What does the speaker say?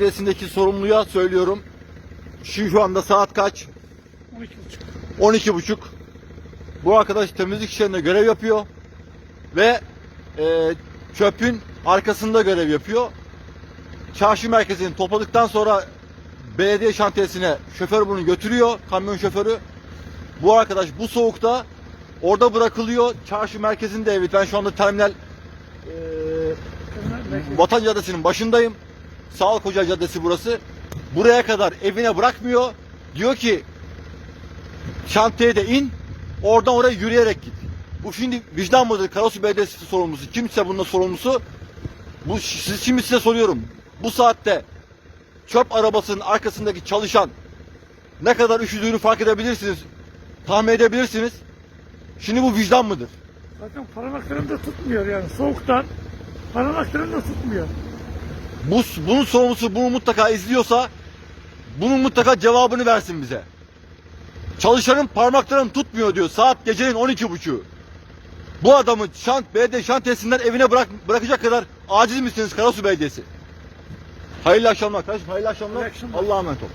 Belediyesindeki sorumluya söylüyorum. Şu, şu anda saat kaç? 12.30. 12.30. Bu arkadaş temizlik işlerinde görev yapıyor. Ve e, çöpün arkasında görev yapıyor. Çarşı merkezini topladıktan sonra belediye şantiyesine şoför bunu götürüyor. Kamyon şoförü. Bu arkadaş bu soğukta orada bırakılıyor. Çarşı merkezinde evi. Ben şu anda terminal e, Vatan Caddesi'nin başındayım. Sağlık Hoca Caddesi burası. Buraya kadar evine bırakmıyor. Diyor ki şantiyede in, oradan oraya yürüyerek git. Bu şimdi vicdan mıdır? Karasu Belediyesi sorumlusu. Kimse bunun sorumlusu. Bu şimdi size soruyorum. Bu saatte çöp arabasının arkasındaki çalışan ne kadar üşüdüğünü fark edebilirsiniz. Tahmin edebilirsiniz. Şimdi bu vicdan mıdır? Zaten parmaklarım da tutmuyor yani soğuktan. Parmaklarım da tutmuyor. Bu, bunun sorumlusu bunu mutlaka izliyorsa bunun mutlaka cevabını versin bize. Çalışanın parmaklarım tutmuyor diyor. Saat gecenin 12.30'u. Bu adamı şant, belediye şantiyesinden evine bırak, bırakacak kadar aciz misiniz Karasu Belediyesi? Hayırlı akşamlar kardeşim. Hayırlı akşamlar. Allah'a emanet ol.